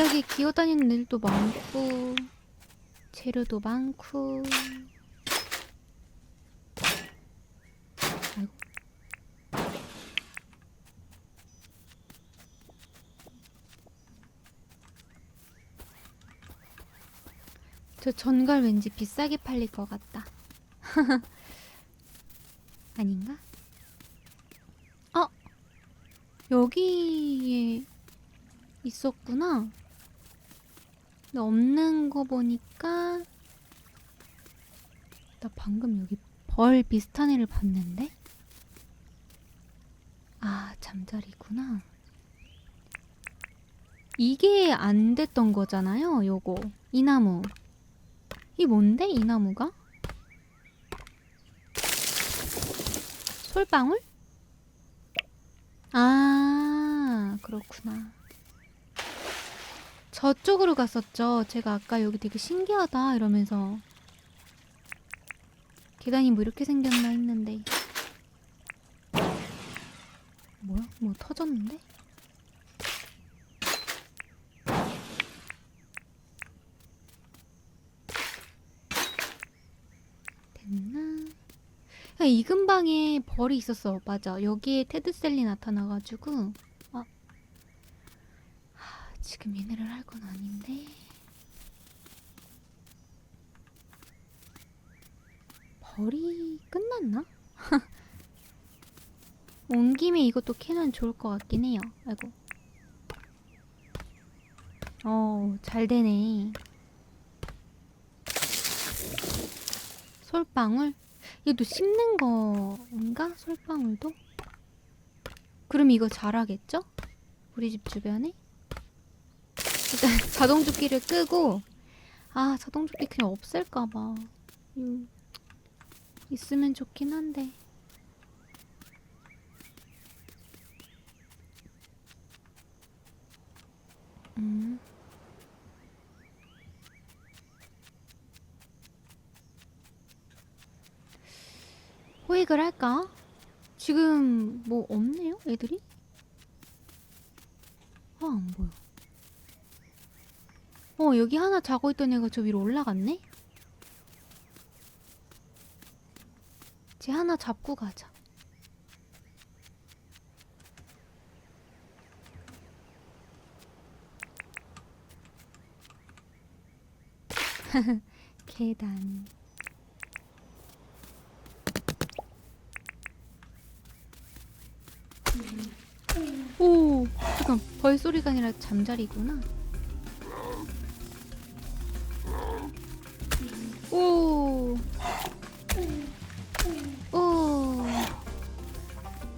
바닥에 기어다니는 애들도 많고 재료도 많고 저 전갈 왠지 비싸게 팔릴 것 같다 아닌가? 어? 여기에 있었구나. 근데 없는 거 보니까 나 방금 여기 벌 비슷한 애를 봤는데? 아, 잠자리구나. 이게 안 됐던 거잖아요, 요거. 이 나무. 이 뭔데, 이 나무가? 솔방울? 아, 그렇구나. 저쪽으로 갔었죠. 제가 아까 여기 되게 신기하다 이러면서 계단이 뭐 이렇게 생겼나 했는데 뭐야? 뭐 터졌는데? 됐나? 야, 이 근방에 벌이 있었어. 맞아. 여기에 테드셀리 나타나가지고 지금 얘네를 할 건 아닌데. 벌이 끝났나? 온 김에 이것도 캐면 좋을 것 같긴 해요. 아이고. 어, 잘 되네. 솔방울? 얘도 씹는 거인가? 솔방울도? 그럼 이거 잘하겠죠? 우리 집 주변에? 일단 자동조끼를 끄고 아 자동조끼 그냥 없앨까봐 음, 있으면 좋긴 한데 음. 호익을 할까? 지금 뭐 없네요, 애들이? 아, 안 보여. 어, 여기 하나 자고 있던 애가 저 위로 올라갔네? 쟤 하나 잡고 가자. 계단. 오, 잠깐, 벌 소리가 아니라 잠자리구나. 오, 오,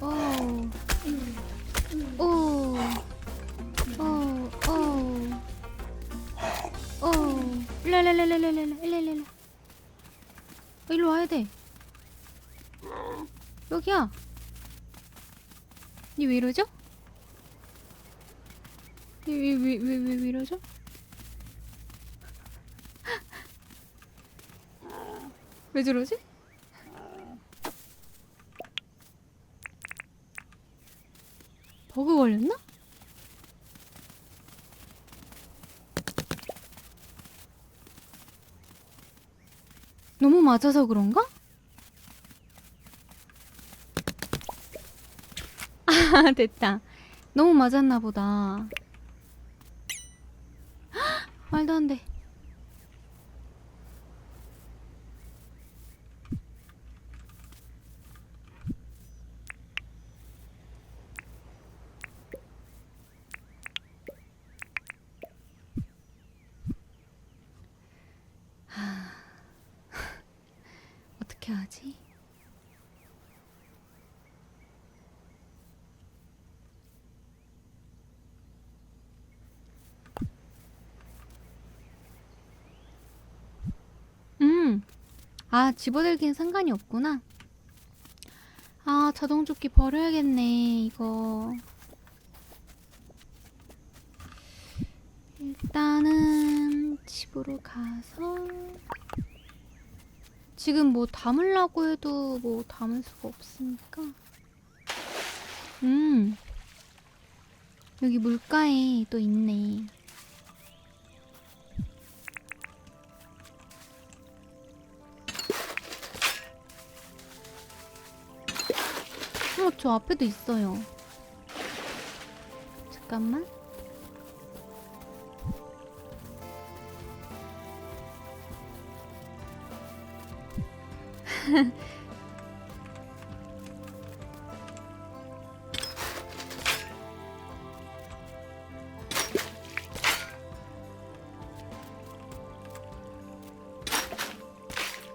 오, 오, 오, 오, 오, 일랄랄라. 일로 와야 돼. 여기야. 니 왜 이러죠? 왜 왜 왜 왜왜왜 이러죠? 왜 저러지? 버그 걸렸나? 너무 맞아서 그런가? 아, 됐다. 너무 맞았나 보다. 헉, 말도 안 돼. 하, 어떻게 하지? 음. 아, 집어들기는 상관이 없구나. 아, 자동조끼 버려야겠네, 이거. 일단은 집으로 가서 지금 뭐 담으려고 해도 뭐 담을 수가 없으니까. 음. 여기 물가에 또 있네. 어, 저 앞에도 있어요. 잠깐만.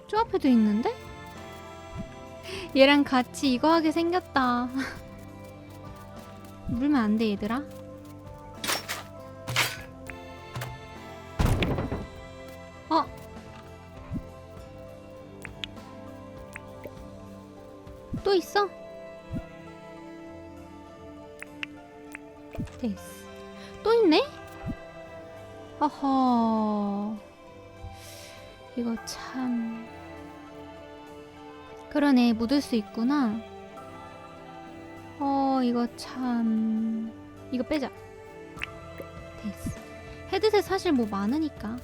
저 앞에도 있는데? 얘랑 같이 이거 하게 생겼다. 물면 안 돼, 얘들아. 그러네, 묻을 수 있구나. 어, 이거 참. 이거 빼자. 됐어. 헤드셋 사실 뭐 많으니까.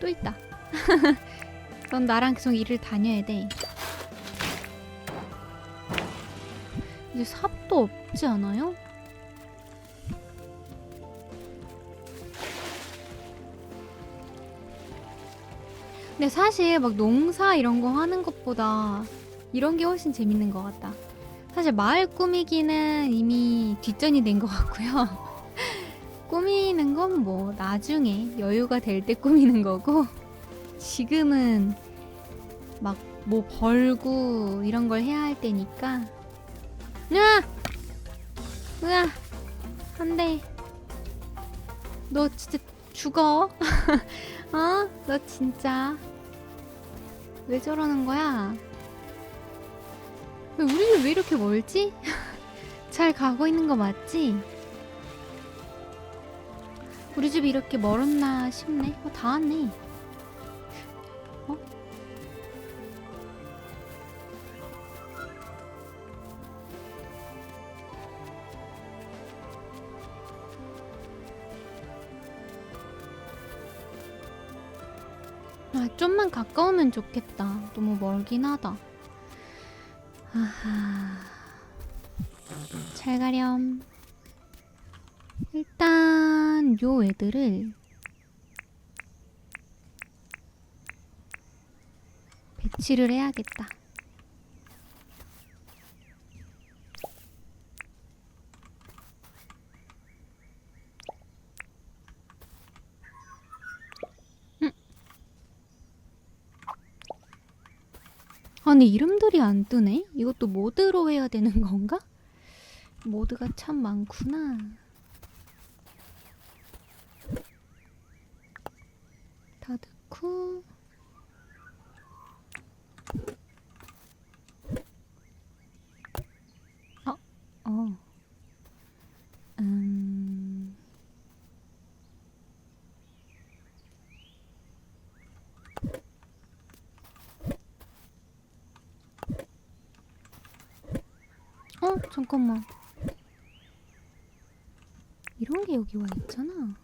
또 있다. 넌 나랑 계속 일을 다녀야 돼. 이제 삽도 없지 않아요? 근데 사실 막 농사 이런 거 하는 것보다 이런 게 훨씬 재밌는 것 같다. 사실 마을 꾸미기는 이미 뒷전이 된 것 같고요. 꾸미는 건 뭐 나중에 여유가 될 때 꾸미는 거고 지금은 막 뭐 벌고 이런 걸 해야 할 때니까 으아! 으아! 안돼 너 진짜 죽어 어? 너 진짜 왜 저러는 거야? 왜 우리 집왜 이렇게 멀지? 잘 가고 있는 거 맞지? 우리 집이 이렇게 멀었나 싶네. 어, 다 왔네. 어? 가까우면 좋겠다. 너무 멀긴 하다. 아하. 잘 가렴. 일단 요 애들을 배치를 해야겠다. 아니 이름들이 안 뜨네? 이것도 모드로 해야 되는 건가? 모드가 참 많구나. 다 넣고 어, 어, 음, 어, 잠깐만. 이런 게 여기 와 있잖아.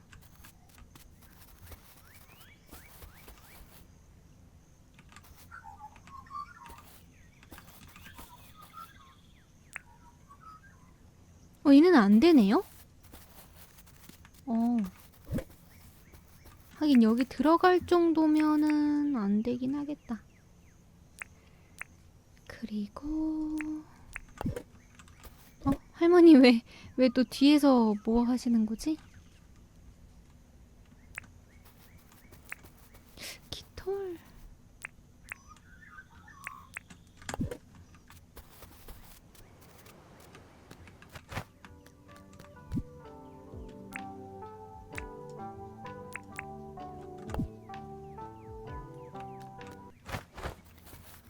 어, 얘는 안 되네요? 어. 하긴 여기 들어갈 정도면은 안 되긴 하겠다. 그리고 어, 할머니 왜 왜 또 뒤에서 뭐 하시는 거지? 깃털.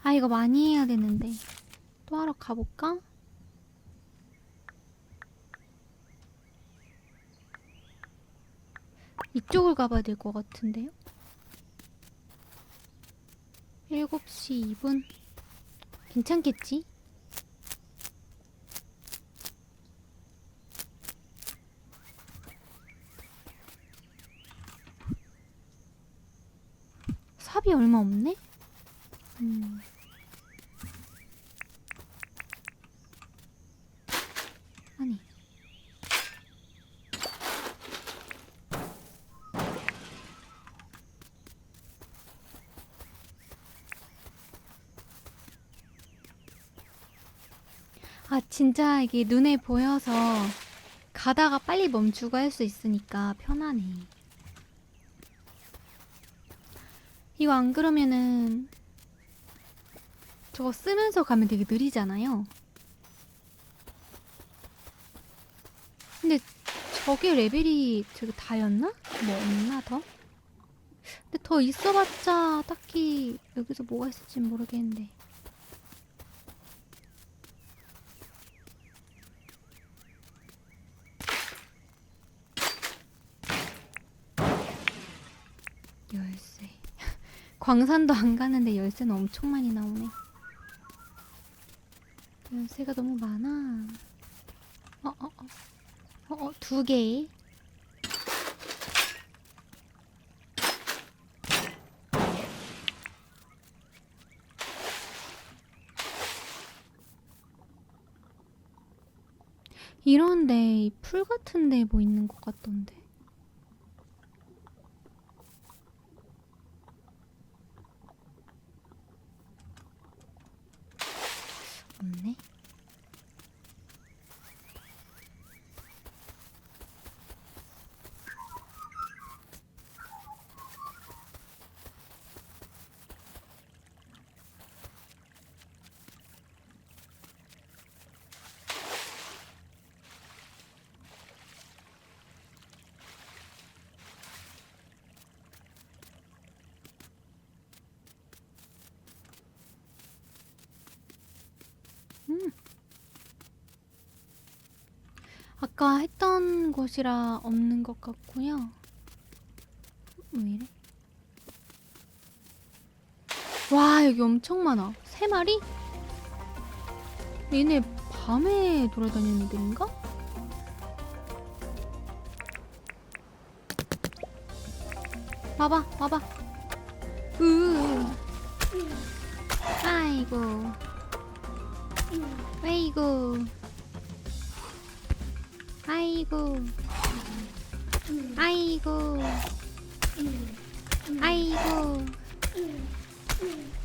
아 이거 많이 해야 되는데 또 하러 가볼까? 이쪽을 가봐야 될 것 같은데요? 7시 2분 괜찮겠지? 삽이 얼마 없네? 음. 아니. 아, 진짜 이게 눈에 보여서 가다가 빨리 멈추고 할 수 있으니까 편하네. 이거 안 그러면은 저거 쓰면서 가면 되게 느리잖아요. 근데 저게 레벨이 저기 다였나? 뭐 없나 더? 근데 더 있어봤자 딱히 여기서 뭐가 있을지 모르겠는데. 열쇠. 광산도 안 가는데 열쇠는 엄청 많이 나오네. 열쇠가 너무 많아. 어, 어, 어. 어, 어, 두 개. 이런데 풀 같은데 뭐 있는 것 같던데. 없네. 아까 했던 곳이라 없는 것 같고요. 왜 이래? 와 여기 엄청 많아. 세 마리? 얘네 밤에 돌아다니는 애들인가? 와봐, 와봐. 으. 아이고. 아이고. 아이고. 아이고. 아이고.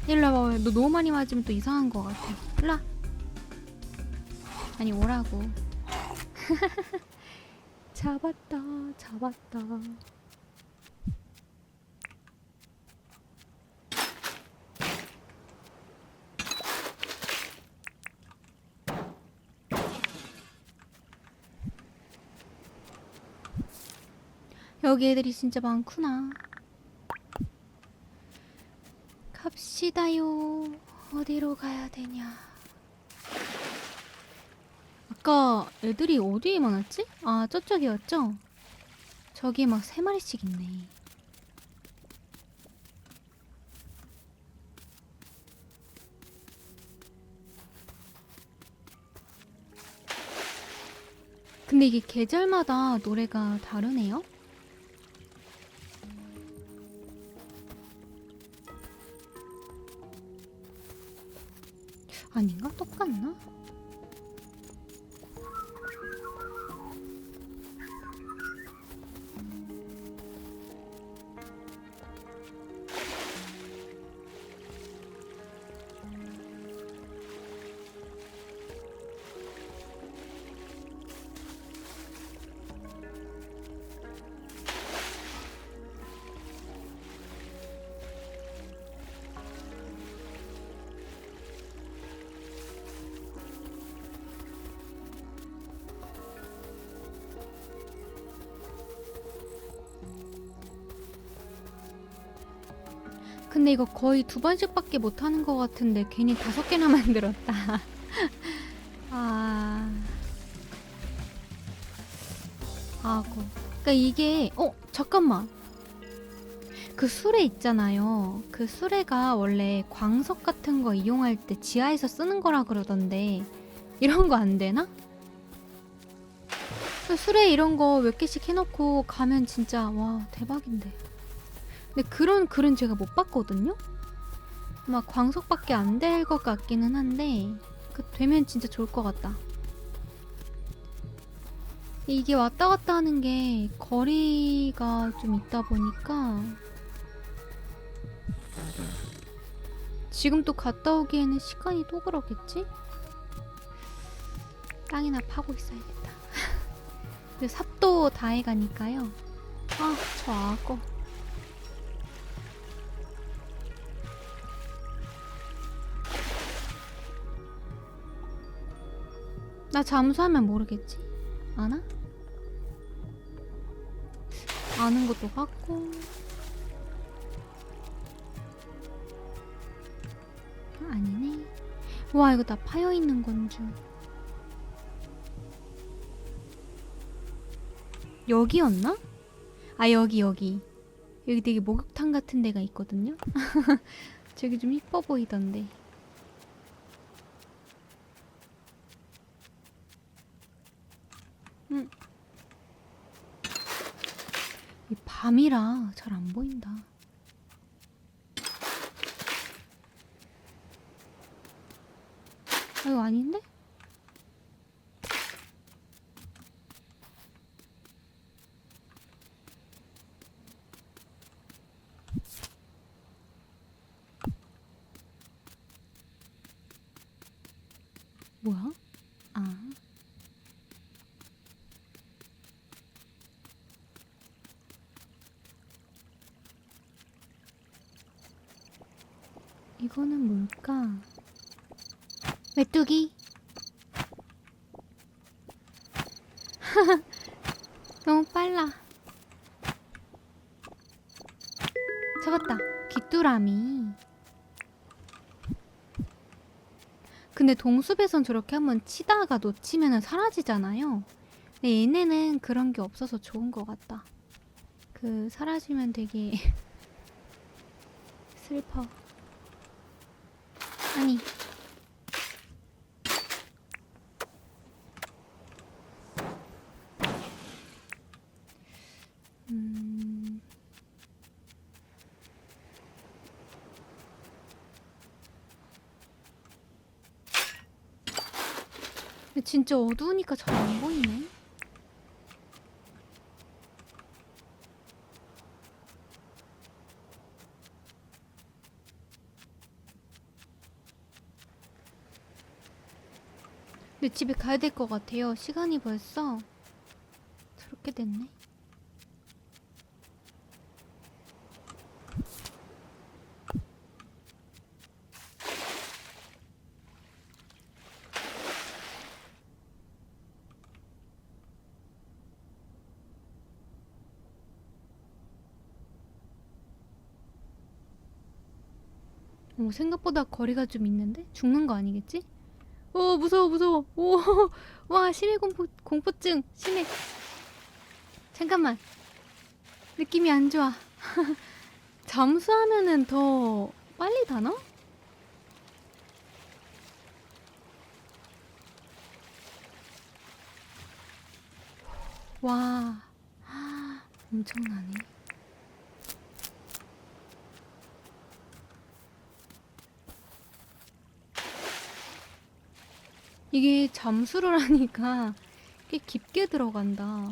일로 와봐. 너 너무 많이 맞으면 또 이상한 것 같아. 일로 와. 아니, 오라고. 잡았다, 잡았다. 여기 애들이 진짜 많구나. 갑시다요. 어디로 가야 되냐? 아까 애들이 어디에 많았지? 아, 저쪽이었죠? 저기 막 세 마리씩 있네. 근데 이게 계절마다 노래가 다르네요? 아닌가? 똑같나? 근데 이거 거의 두 번씩밖에 못 하는 것 같은데 괜히 다섯 개나 만들었다. 아. 아고. 그러니까 이게 어 잠깐만. 그 수레 있잖아요. 그 수레가 원래 광석 같은 거 이용할 때 지하에서 쓰는 거라 그러던데 이런 거 안 되나? 그 수레 이런 거 몇 개씩 해놓고 가면 진짜 와 대박인데. 근데 그런 글은 제가 못 봤거든요. 막 광속밖에 안 될 것 같기는 한데 그 되면 진짜 좋을 것 같다. 이게 왔다 갔다 하는 게 거리가 좀 있다 보니까 지금 또 갔다 오기에는 시간이 또 그렇겠지? 땅이나 파고 있어야겠다. 근데 삽도 다 해가니까요. 아, 저 악어. 나 잠수하면 모르겠지? 아나? 아는 것도 같고 아, 아니네 와 이거 다 파여있는 건줄 여기였나? 아 여기 여기 여기 되게 목욕탕 같은 데가 있거든요 저기 좀 이뻐 보이던데 음. 이 밤이라 잘 안 보인다. 아, 이거 아닌데? 뭐야? 아. 이거는 뭘까? 메뚜기. 너무 빨라. 잡았다. 귀뚜라미. 근데 동숲에선 저렇게 한번 치다가 놓치면 사라지잖아요. 근데 얘네는 그런 게 없어서 좋은 것 같다. 그 사라지면 되게 슬퍼. 아니. 음. 진짜 어두우니까 잘 안 보이네. 근데 집에 가야 될 것 같아요. 시간이 벌써 저렇게 됐네. 오, 생각보다 거리가 좀 있는데? 죽는 거 아니겠지? 오 무서워 무서워. 오와 심해 공포 공포증 심해. 잠깐만. 느낌이 안 좋아. 잠수하면은 더 빨리 다나? 와 엄청나네 이게 잠수를 하니까 꽤 깊게 들어간다.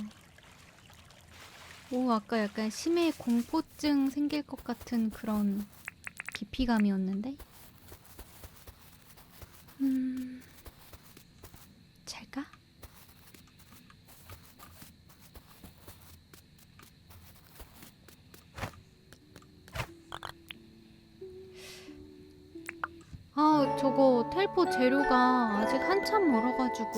오, 아까 약간 심해 공포증 생길 것 같은 그런 깊이감이었는데? 음, 저거 텔포 재료가 아직 한참 멀어가지고.